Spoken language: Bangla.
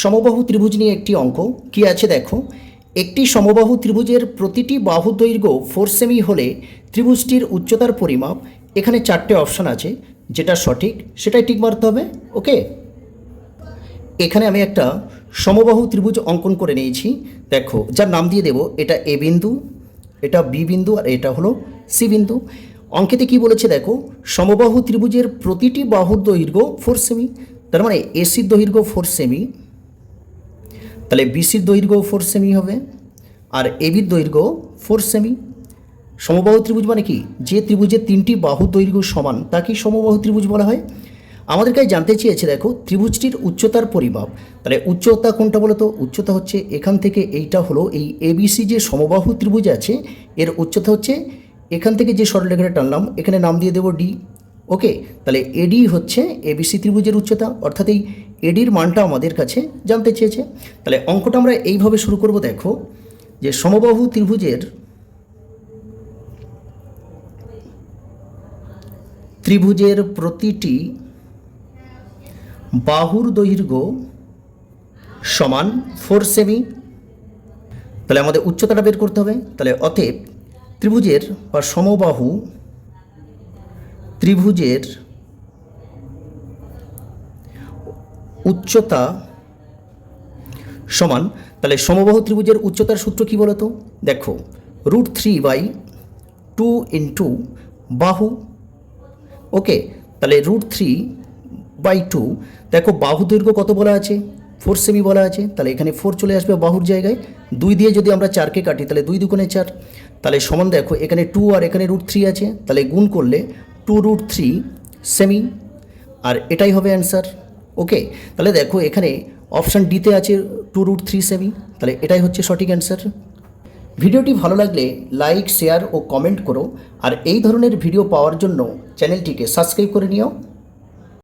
সমবাহু ত্রিভুজ নিয়ে একটি অঙ্ক। কি আছে দেখো? একটি সমবাহু ত্রিভুজের প্রতিটি বাহু দৈর্ঘ্য ফোর সেমি হলে ত্রিভুজটির উচ্চতার পরিমাপ, এখানে চারটে অপশান আছে। যেটা সঠিক, সেটাই ঠিক মারতে হবে ওকে এখানে আমি একটা সমবাহু ত্রিভুজ অঙ্কন করে নিয়েছি। দেখো, যার নাম দিয়ে দেব, এটা এ বিন্দু, এটা বি বিন্দু, আর এটা হলো সি বিন্দু। অঙ্কেতে কি বলেছে দেখো, সমবাহু ত্রিভুজের প্রতিটি বাহুর দৈর্ঘ্য ফোর সেমি তার মানে এসির দৈর্ঘ্য ফোর সেমি তাহলে বিসির দৈর্ঘ্য ফোর সেমি হবে আর এবির দৈর্ঘ্য ফোর সেমি সমবাহু ত্রিভুজ মানে কি? যে ত্রিভুজের তিনটি বাহু দৈর্ঘ্য সমান তাকেই সমবাহু ত্রিভুজ বলা হয়? আমাদের কাছে জানতে চেয়েছে, দেখো, ত্রিভুজটির উচ্চতার পরিমাপ। তাহলে উচ্চতা কোনটা বলো তো? উচ্চতা হচ্ছে এখান থেকে এইটা হলো এই এবিসি যে সমবাহু ত্রিভুজ আছে, এর উচ্চতা হচ্ছে এখান থেকে যে সরলরেখাটা টানলাম, এখানে নাম দিয়ে দেবো ডি ওকে তাহলে এডি হচ্ছে এবিসি ত্রিভুজের উচ্চতা, অর্থাৎ এই এডির মানটা আমাদের কাছে জানতে চেয়েছে। তাহলে অঙ্কটা আমরা এইভাবে শুরু করব, দেখো, যে সমবাহু ত্রিভুজের ত্রিভুজের প্রতিটি বাহুর দৈর্ঘ্য সমান ফোর সেমি তাহলে আমাদের উচ্চতাটা বের করতে হবে। তাহলে অতএব ত্রিভুজের বা সমবাহু ত্রিভুজের উচ্চতা সমান, তাহলে সমবাহু ত্রিভুজের উচ্চতার সূত্র কি বলতো? দেখো root three by two into বাহু ওকে তাহলে রুট থ্রি বাই টু দেখো বাহু দৈর্ঘ্য কত বলা আছে? ফোর সেমি বলা আছে, তাহলে এখানে ফোর চলে আসবে বাহুর জায়গায়। দুই দিয়ে যদি আমরা চারকে কাটি, তাহলে দুই দুগুণে চার। তাহলে সমান দেখো, এখানে টু আর এখানে রুট থ্রি আছে, তাহলে গুণ করলে টু রুট থ্রি সেমি আর এটাই হবে অ্যান্সার ওকে তাহলে দেখো এখানে অপশান ডিতে আছে টু রুট থ্রি সেমি তাহলে এটাই হচ্ছে সঠিক অ্যান্সার ভিডিওটি ভালো লাগলে লাইক শেয়ার ও কমেন্ট করো, আর এই ধরনের ভিডিও পাওয়ার জন্য চ্যানেলটিকে সাবস্ক্রাইব করে নিও।